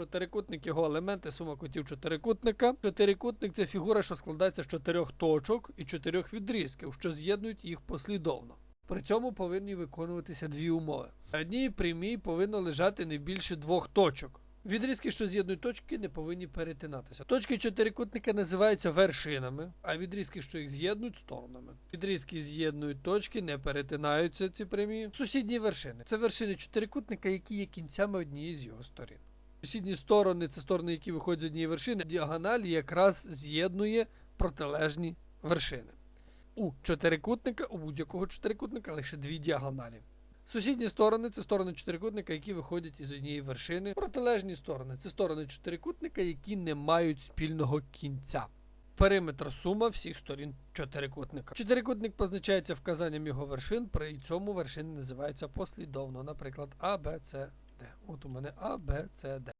Чотирикутник його елементи, сума кутів чотирикутника. Чотирикутник це фігура, що складається з чотирьох точок і чотирьох відрізків, що з'єднують їх послідовно. При цьому повинні виконуватися дві умови. На одній прямій повинно лежати не більше двох точок. Відрізки, що з'єднують точки, не повинні перетинатися. Точки чотирикутника називаються вершинами, а відрізки, що їх з'єднують, сторонами. Відрізки з'єднують точки, не перетинаються ці прямі. Сусідні вершини це вершини чотирикутника, які є кінцями однієї з його сторін. Сусідні сторони це сторони, які виходять з однієї вершини. Діагональ якраз з'єднує протилежні вершини. У чотирикутника, у будь-якого чотирикутника лише дві діагоналі. Сусідні сторони це сторони чотирикутника, які виходять із однієї вершини. Протилежні сторони це сторони чотирикутника, які не мають спільного кінця. Периметр сума всіх сторін чотирикутника. Чотирикутник позначається вказанням його вершин, при цьому вершини називаються послідовно, наприклад, А, Б, С, От у мене А, Б, С, Д.